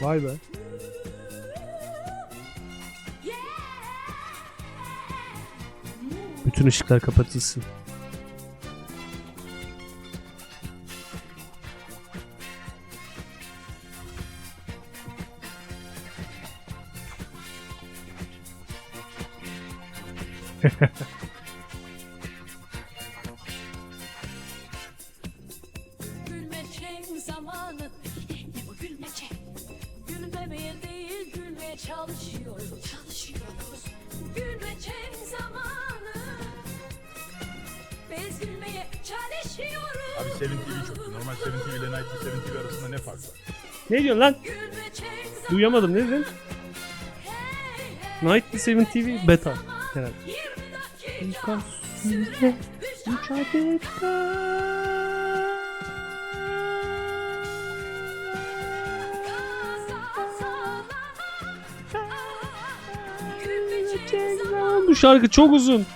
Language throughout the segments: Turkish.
Vay be. Bütün ışıklar kapatılsın. Çalışıyoruz Çalışıyoruz Gülmeyecek zamanı Biz gülmeye çalışıyoruz Abi Seven TV çok iyi. Normal Seven TV ile Night Seven TV arasında ne fark var? Ne diyorsun lan? Zamanı Duyamadım ne dedin? Hey, hey, Night 7 TV beta. Herhalde. 20 dakika Süre Mücadele şarkı çok uzun.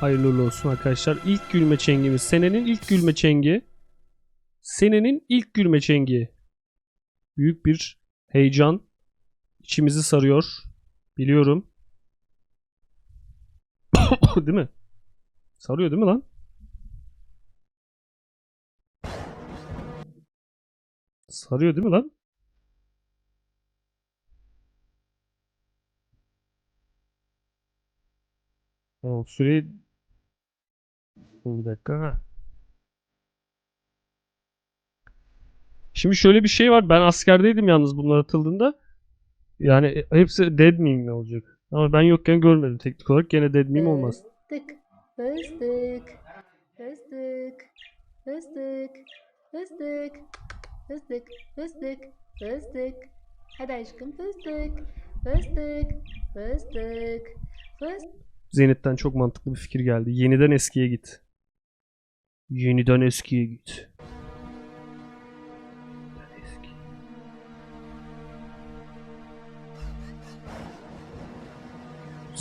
Hayırlı olsun arkadaşlar. İlk gülme çengimiz. Senenin ilk gülme çengi. Senenin ilk gülme çengi. Büyük bir heyecan. içimizi sarıyor. Biliyorum. değil mi? Sarıyor değil mi lan? Sarıyor değil mi lan? Tamam süreyi... Bir dakika. ha. Şimdi şöyle bir şey var. Ben askerdeydim yalnız bunlar atıldığında. Yani hepsi dead meme olacak. Ama ben yokken görmedim teknik olarak. Gene dead olmaz. Fıstık, fıstık, fıstık, fıstık, fıstık, fıstık, fıstık, fıstık. Hadi aşkım fıstık, fıstık, fıstık, fıstık. Zeynep'ten çok mantıklı bir fikir geldi. Yeniden eskiye git. Yeniden eskiye git.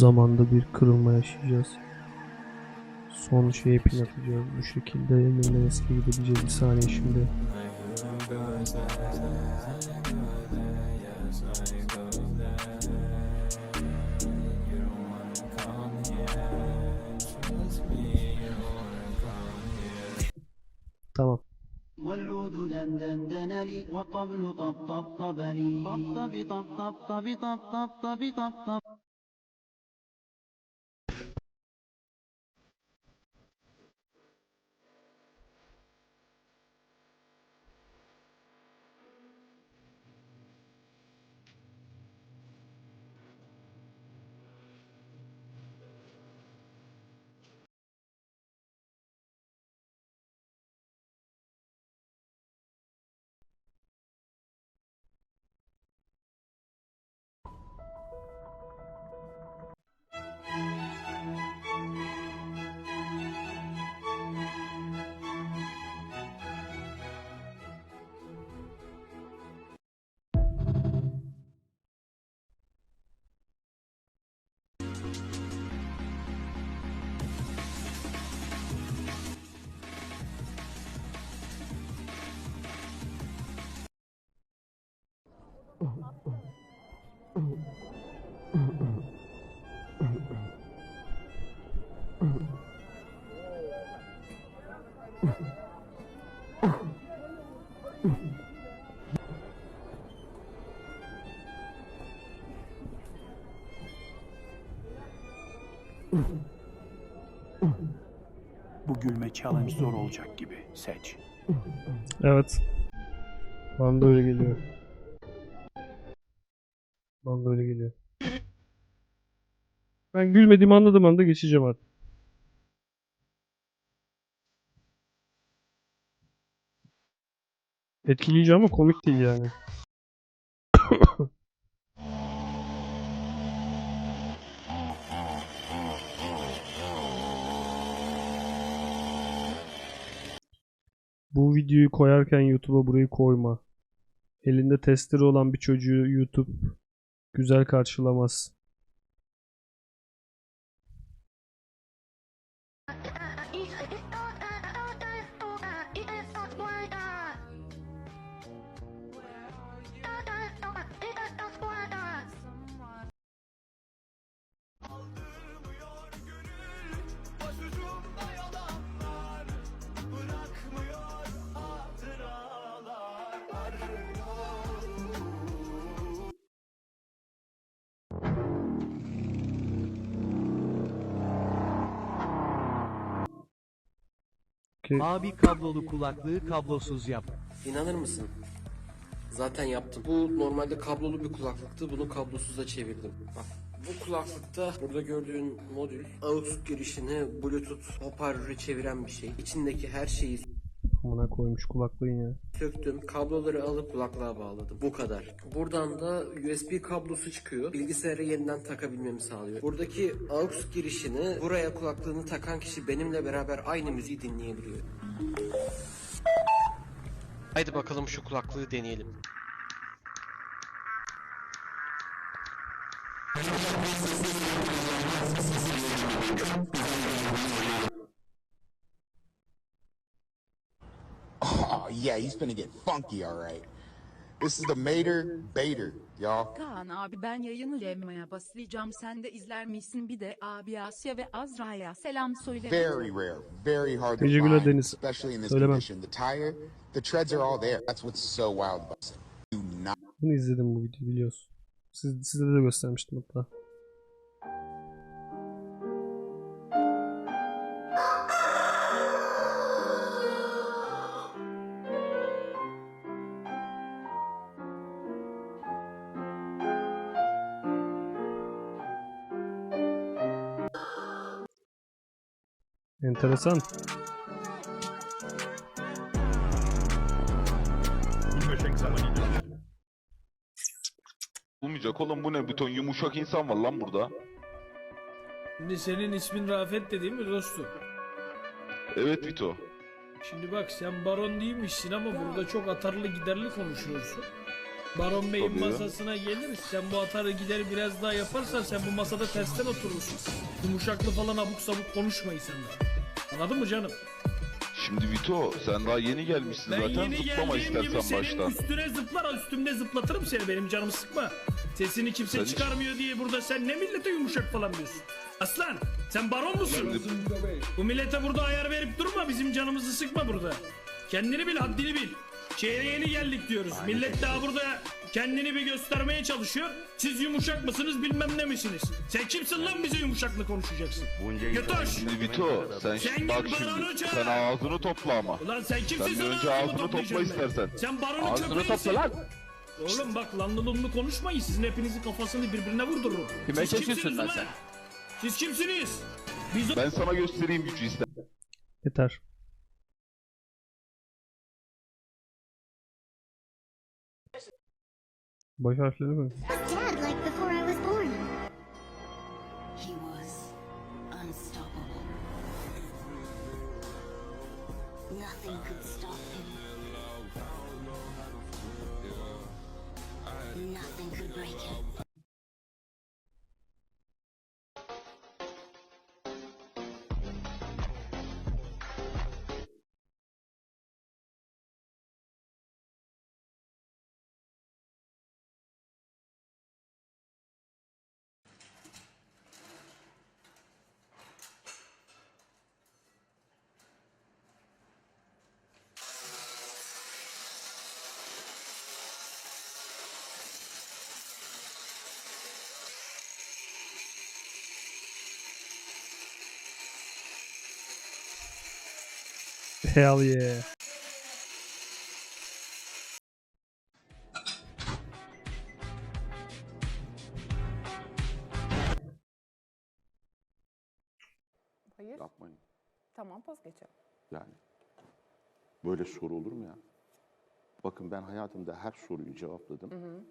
Zamanda bir kırılma yaşayacağız. Son şeye pin atacağız. Bu şekilde yeniden eskiye gideceğiz. Bir saniye şimdi. Tamam. والعود دندن دنلي والطبل طب طب طبلي طب طب طب طب طب Bu gülme challenge zor olacak gibi. Seç. Evet. Bana da öyle geliyor. Bana da öyle geliyor. Ben gülmediğimi anladığım anda geçeceğim artık. Etkileyici ama komik değil yani. Bu videoyu koyarken YouTube'a burayı koyma. Elinde testere olan bir çocuğu YouTube güzel karşılamaz. Ki Abi kablolu kulaklığı kablosuz yap. İnanır mısın? Zaten yaptım. Bu normalde kablolu bir kulaklıktı. Bunu kablosuza çevirdim. Bak bu kulaklıkta burada gördüğün modül AUX girişini Bluetooth hoparlörü çeviren bir şey. İçindeki her şeyi amına koymuş kulaklığın ya. söktüm. Kabloları alıp kulaklığa bağladım. Bu kadar. Buradan da USB kablosu çıkıyor. Bilgisayara yeniden takabilmemi sağlıyor. Buradaki AUX girişini buraya kulaklığını takan kişi benimle beraber aynı müziği dinleyebiliyor. Haydi bakalım şu kulaklığı deneyelim. Yeah, he's gonna get funky, all right. This is the Mater Bader, y'all. Kaan abi ben yayını yapmaya başlayacağım. Sen de izler misin? Bir de abi Asya ve Azra'ya selam söyle. Very rare, very hard to Teşekkürler find, Deniz. especially in this Söylemem. condition. The tire, the treads are all there. That's what's so wild about it. Do not Bunu izledim bu videoyu biliyorsun. Siz, size de göstermiştim hatta. Enteresan. Olmayacak oğlum bu ne bir ton yumuşak insan var lan burada. Şimdi senin ismin Rafet de değil mi dostum? Evet Vito. Şimdi bak sen baron değilmişsin ama burada çok atarlı giderli konuşuyorsun. Baron Bey'in Tabii. masasına geliriz. Sen bu atarlı gideri biraz daha yaparsan sen bu masada tersten oturursun. Yumuşaklı falan abuk sabuk konuşmayın sen de. Anladın mı canım? Şimdi Vito sen daha yeni gelmişsin Ben zaten yeni zıplama geldiğim gibi istersen senin baştan. üstüne zıplar üstümde zıplatırım seni benim canımı sıkma. Sesini kimse Sen hiç- çıkarmıyor diye burada sen ne millete yumuşak falan diyorsun. Aslan sen baron musun? Bu millete burada ayar verip durma bizim canımızı sıkma burada. Kendini bil haddini bil. Şehre yeni geldik diyoruz. Millet daha burada kendini bir göstermeye çalışıyor. Siz yumuşak mısınız bilmem ne misiniz? Sen kimsin lan bize yumuşaklı konuşacaksın? Götoş! Şimdi Vito sen, Sen şimdi bak şimdi çağır. sen ağzını topla ama. Ulan sen kimsin Sen önce ağzını topla ben? istersen. Sen baronu Ağzını köpeğisin. topla lan. Oğlum bak lanlı lunlu konuşmayın. Sizin hepinizin kafasını birbirine vurdururum. Kime Siz kimsiniz lan sen? Siz kimsiniz? Biz Ben sana göstereyim gücü ister. Yeter. Was Dad like before I was born? He was unstoppable. Nothing could Hell yeah. Hayır. Yapmayın. Tamam vazgeçelim. Yani. Böyle soru olur mu ya? Bakın ben hayatımda her soruyu cevapladım.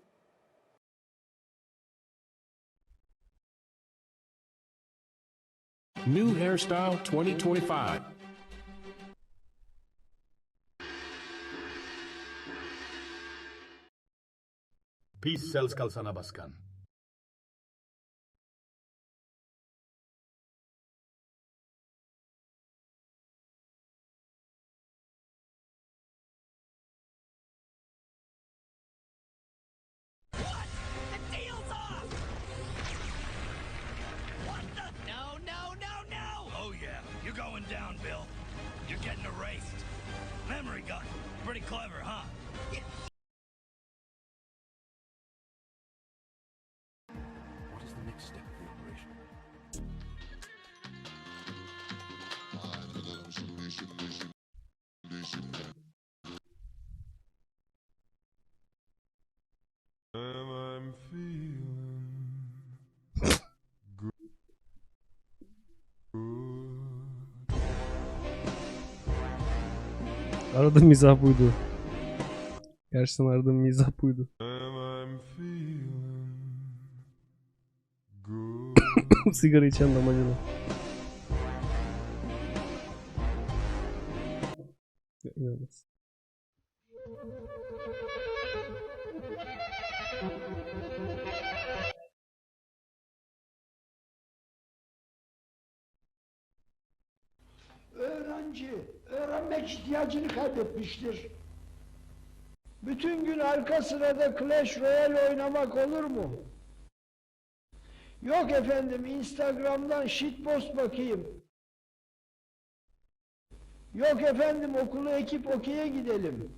New hairstyle 2025. Peace sells kalsanabaskan what the hell no no no no oh yeah you're Going down, Bill. You're getting erased. Memory gun. Pretty clever, huh? Aradığım mizah buydu. Gerçekten aradığım mizah buydu. Sigara içen damacana. İnanılmaz. İhtiyacını kaybetmiştir. Bütün gün arka sırada Clash Royale oynamak olur mu? Yok efendim Instagram'dan shitpost bakayım. Yok efendim okulu ekip okey'e gidelim.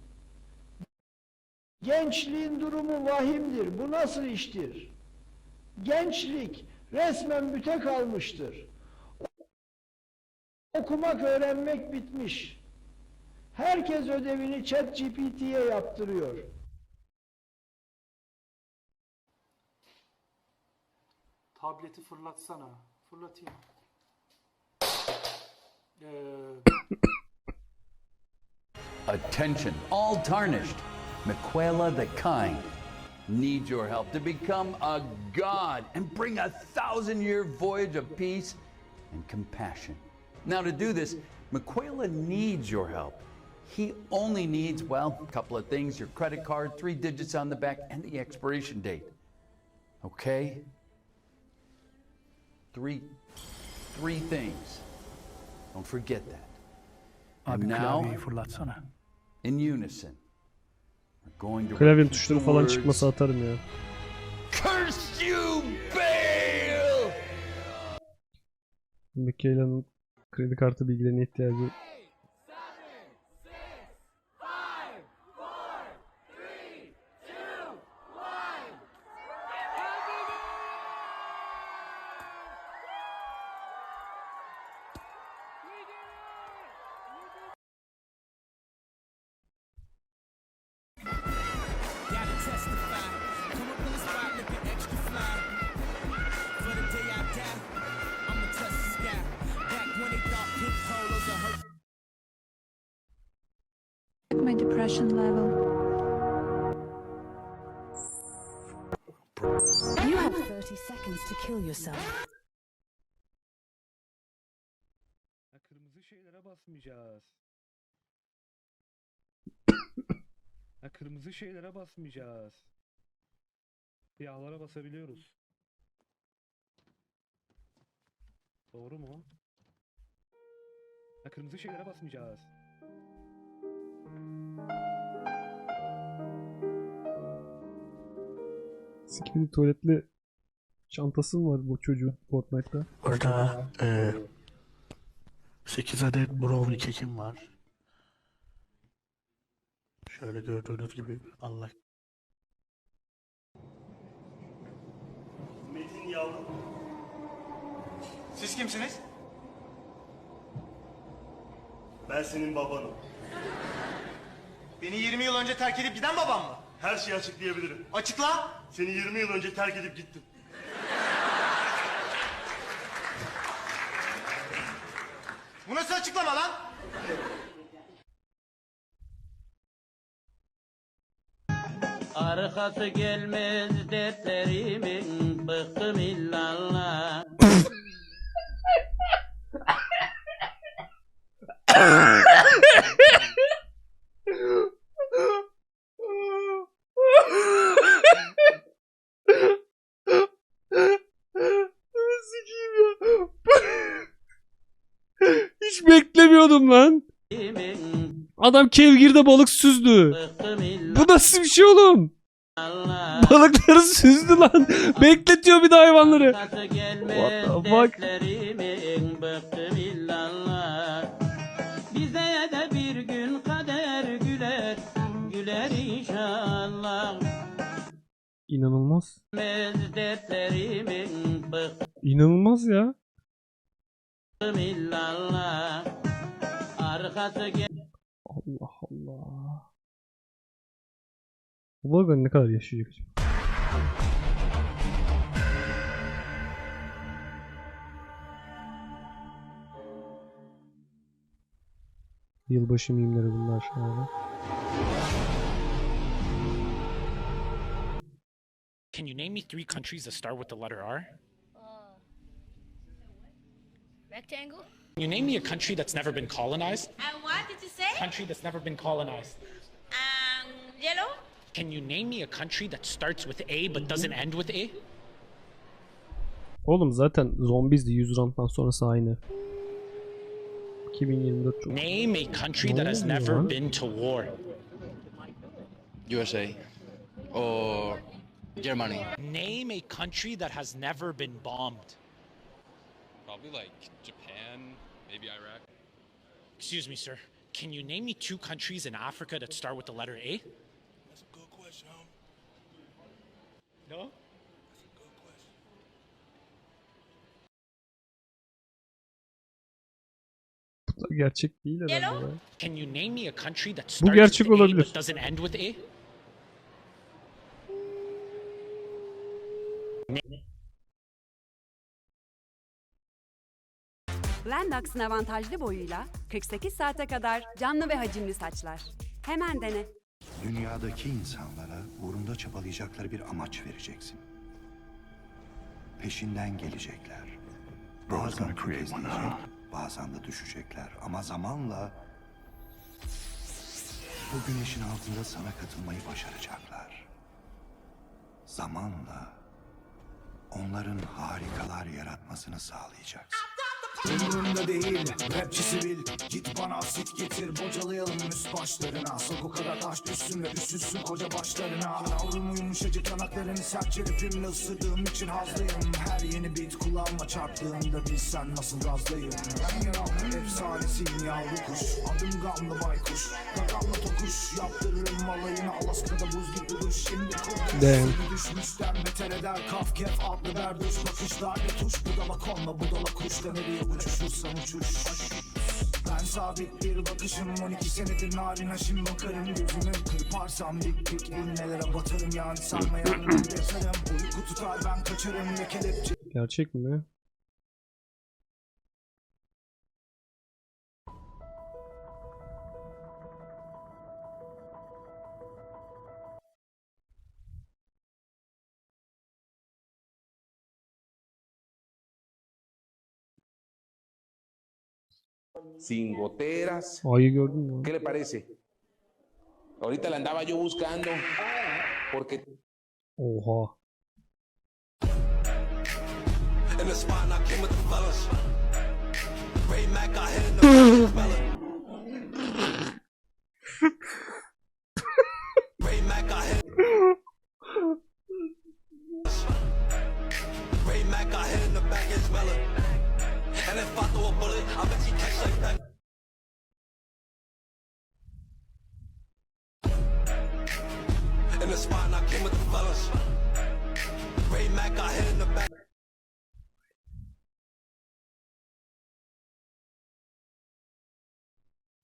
Gençliğin durumu vahimdir. Bu nasıl iştir? Gençlik resmen büte kalmıştır. Okumak öğrenmek bitmiş. Herkes ödevini chat GPT'ye yaptırıyor. Tableti fırlatsana. Fırlatayım. Ee, Attention, all tarnished. Miquela the Kind needs your help to become a god and bring a thousand year voyage of peace and compassion. Now, to do this, Miquela needs your help. He only needs, well, a couple of things your credit card, three digits on the back, and the expiration date. Okay? Three, three things. Don't forget that. And abi now, klavyeyi fırlatsana. in unison, we're going to Klavyenin repeat tuşları falan çıkmasa atarım ya. Curse you, Bale! Mikaela'nın kredi kartı bilgilerine ihtiyacı 30 seconds to kill yourself. Kırmızı şeylere basmayacağız. ha, kırmızı şeylere basmayacağız. Siyahlara basabiliyoruz. Doğru mu? Ha, kırmızı şeylere basmayacağız. Sikimli tuvaletli çantası mı var bu çocuğun Fortnite'ta? Orada e, 8 adet brownie kekim var. Şöyle gördüğünüz gibi Allah. Metin yavrum. Siz kimsiniz? Ben senin babanım. Beni 20 yıl önce terk edip giden babam mı? Her şeyi açıklayabilirim. Açıkla. Seni 20 yıl önce terk edip gittim. Bu nasıl açıklama lan? Arkası gelmez dertlerimin bıktım illallah. biliyordum lan. Adam kevgirde balık süzdü. Bu nasıl bir şey oğlum? Balıkları süzdü lan. Bekletiyor bir de hayvanları. Fuck? Bize de bir gün kader güler, güler inşallah. İnanılmaz. İnanılmaz ya. Bıktım illallah. Arkası gel. Allah Allah. Bu balıklar ne kadar yaşayacak acaba? Yılbaşı mimleri bunlar şöyle. Can you name me three countries that start with the letter R? Uh, rectangle? Can you name me a country that's never been colonized? And what did you say? Country that's never been colonized. Um, yellow? Can you name me a country that starts with A but doesn't end with A? Oğlum zaten zombizdi 100 ranttan sonrası aynı. 2024 çok. Name a country that has never lan? been to war. USA or Germany. Name a country that has never been bombed. Probably like Japan, maybe Iraq. Excuse me, sir. Can you name me two countries in Africa that start with the letter A? That's a good question. No? Bunlar gerçek değil herhalde ya. Can you name me a country that Bu starts gerçek with A olabilir. but doesn't end with A? Lennox'ın avantajlı boyuyla 48 saate kadar canlı ve hacimli saçlar. Hemen dene. Dünyadaki insanlara uğrunda çabalayacakları bir amaç vereceksin. Peşinden gelecekler. Bazen tökezleyecek, bazen de düşecekler. Ama zamanla bu güneşin altında sana katılmayı başaracaklar. Zamanla onların harikalar yaratmasını sağlayacaksın. Umurumda değil rapçisi bil Git bana asit getir bocalayalım üst başlarına. Sok o kadar taş düşsün ve üşüsün koca başlarına. Yavrum yumuşacık yanaklarını sertçe ripimle ısırdığım için hazlıyım Her yeni beat kulağıma çarptığında bilsen nasıl gazlayım? Ben yalan efsanesiyim yavru kuş. Adım gamlı baykuş Gagamla tokuş. Yaptırırım alayını Alaska'da buz gibi duş. Şimdi kurtuluşunu düşmüşten beter eder. Kaf kef adlı berduş Bakışlarla tuş budala konma budala kuş. Da nereye uçuşursan uçuş. Ben sabit bir bakışım. 12 senedir narin haşim. Bakarım gözümü Kırparsam dik dik illelere batarım. Yani sanmayan yatarım. Uyku tutar ben kaçarım. Ve kelepçe Gerçek mi? Sin goteras. ¿Qué le parece? Ahorita la andaba yo buscando porque Oha.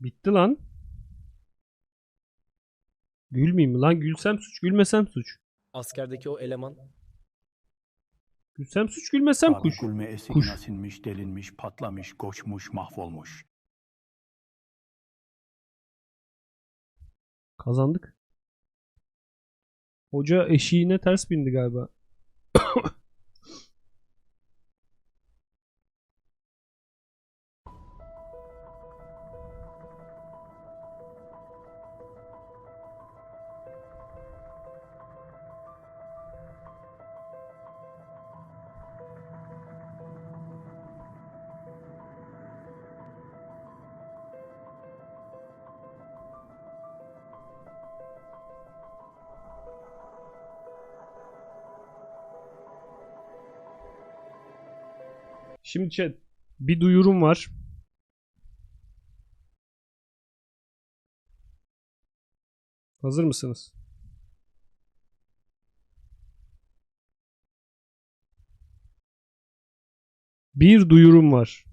Bitti lan. Gülmeyeyim mi lan? Gülsem suç, gülmesem suç. Askerdeki o eleman Gülsem suç, gülmesem Abi kuş. Gülme eski Kuş. sinmiş, delinmiş, patlamış, koşmuş, mahvolmuş. Kazandık. Hoca eşiğine ters bindi galiba. Şimdi chat bir duyurum var. Hazır mısınız? Bir duyurum var.